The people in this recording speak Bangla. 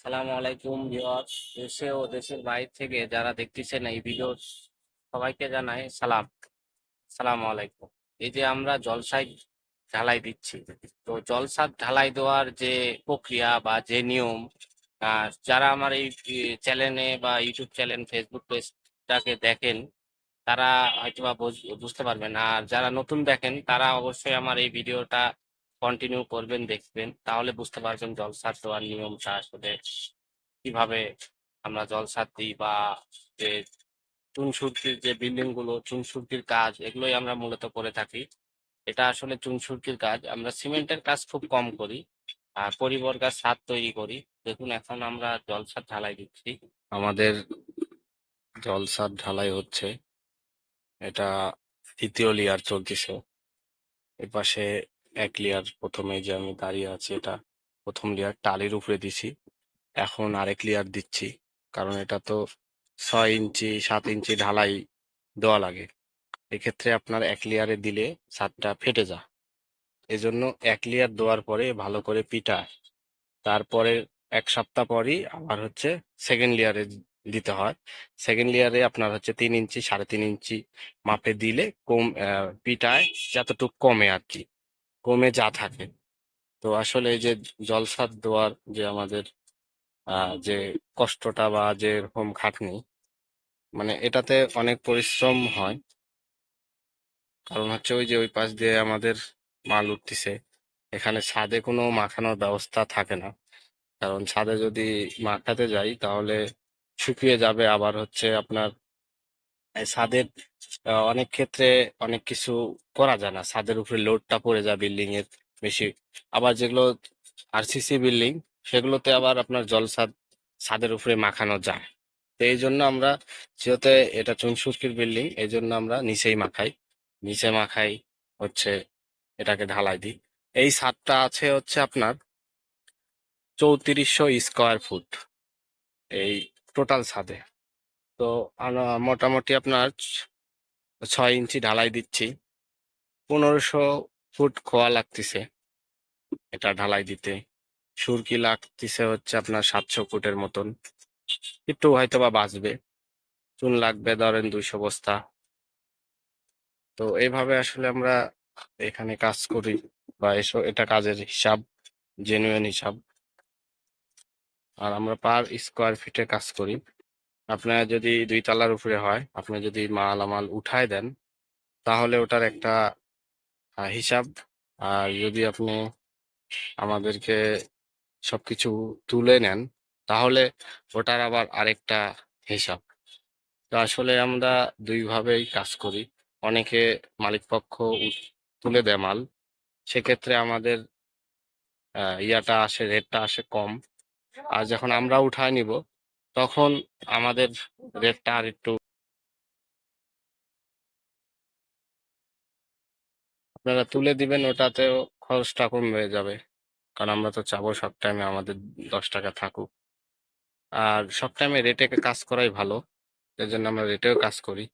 সালামু আলাইকুম ভিউয়ার্স, দেশে ও দেশের বাইরে থেকে যারা দেখতেছেন এই ভিডিও, সবাইকে জানাই সালাম। সালামু আলাইকুম। এই যে আমরা জলসাই ঢালাই দিচ্ছি, তো জলসার ঢালাই দেওয়ার যে প্রক্রিয়া বা যে নিয়ম যারা আমার এই চ্যানেলে বা ইউটিউব চ্যানেল ফেসবুক পেজটাকে দেখেন তারা হয়তোবা বুঝ- বুঝতে পারবেন। আর যারা নতুন দেখেন, তারা অবশ্যই আমার এই ভিডিওটা কন্টিনিউ করবেন, দেখবেন। তাহলে বুঝতে পারবেন জলসার দেওয়ার নিয়মটা আসলে কীভাবে আমরা জলসার দিই বা যে চুনসুরকির যে বিল্ডিংগুলো চুনসুরকির কাজ, এগুলোই আমরা মূলত করে থাকি। এটা আসলে চুনসুরকির কাজ। আমরা সিমেন্টের কাজ খুব কম করি, আর পরিবর্গার ছাদ তৈরি করি। দেখুন, এখন আমরা জলসার ঢালাই দিচ্ছি। আমাদের জলসার ঢালাই হচ্ছে এটা দ্বিতীয় লেয়ার চলতেছে। এর পাশে এক লেয়ার প্রথমে যে আমি দাঁড়িয়ে আছি, এটা প্রথম লেয়ার টালির উপরে দিছি। এখন আরেক লেয়ার দিচ্ছি, কারণ এটা তো ছয় ইঞ্চি, সাত ইঞ্চি ঢালাই দেওয়া লাগে। এক্ষেত্রে আপনার এক লেয়ারে দিলে ছাদটা ফেটে যায়। এজন্য এক লেয়ার দেওয়ার পরে ভালো করে পিটায়। তারপরে এক সপ্তাহ পরই আবার হচ্ছে সেকেন্ড লেয়ারে দিতে হয়। সেকেন্ড লেয়ারে আপনার হচ্ছে তিন ইঞ্চি, সাড়ে তিন ইঞ্চি মাপে দিলে কম পিটায় যতটুকু কমে আর কি কমে যা থাকে। তো আসলে এই যে জলসাদ দেওয়ার যে আমাদের যে কষ্টটা বা যে এরকম খাটনি মানে এটাতে অনেক পরিশ্রম হয়। কারণ হচ্ছে ওই যে ওই পাশ দিয়ে আমাদের মাল উঠতেছে, এখানে ছাদে কোনো মাখানোর ব্যবস্থা থাকে না। কারণ ছাদে যদি মাখাতে যাই তাহলে শুকিয়ে যাবে আবার হচ্ছে আপনার ছাদের অনেক ক্ষেত্রে অনেক কিছু করা যায় না। ছাদের উপরে লোডটা পড়ে যায় বিল্ডিং এর বেশি। আবার যেগুলো আরসিসি বিল্ডিং সেগুলোতে আবার আপনার জল ছাদ, ছাদের উপরে মাখানো যায়। তো এই জন্য আমরা যেহেতু এটা চুনসুরকির বিল্ডিং এই জন্য আমরা নিচেই মাখাই। নিচে মাখাই হচ্ছে এটাকে ঢালাই দিই। এই ছাদটা আছে হচ্ছে আপনার চৌত্রিশশো স্কোয়ার ফুট এই টোটাল ছাদে। তো মোটামুটি আপনার ছয় ইঞ্চি ঢালাই দিচ্ছি। পনেরোশো ফুট খোয়া লাগতেছে এটা ঢালাই দিতে। সুরকি লাগতেছে হচ্ছে আপনার সাতশো ফুটের মতন। একটু হয়তো বা বাঁচবে। চুন লাগবে ধরেন দুইশো বস্তা। তো এইভাবে আসলে আমরা এখানে কাজ করি বা এসব, এটা কাজের হিসাব জেনুইন হিসাব। আর আমরা পার স্কোয়ার ফিটে কাজ করি। আপনার যদি দুই তলার উপরে হয়, আপনি যদি মাল আমাল উঠায় দেন, তাহলে ওটার একটা হিসাব। আর যদি আপনি আমাদেরকে সবকিছু তুলে নেন, তাহলে ওটার আবার আরেকটা হিসাব। তো আসলে আমরা দুইভাবেই কাজ করি। অনেকে মালিক পক্ষ উ- তুলে দেয় মাল। সেক্ষেত্রে আমাদের ইয়াটা আসে রেটটা আসে কম। আর যখন আমরা উঠায় নিব, তখন আমাদের রেটটা আর একটু আপনারা তুলে দিবেন, ওটাতেও খরচটা কমে যাবে। কারণ আমরা তো চাবো সব টাইমে আমাদের দশ টাকা থাকুক। আর সব টাইমে রেটে কাজ করাই ভালো। এর জন্য আমরা রেটেও কাজ করি।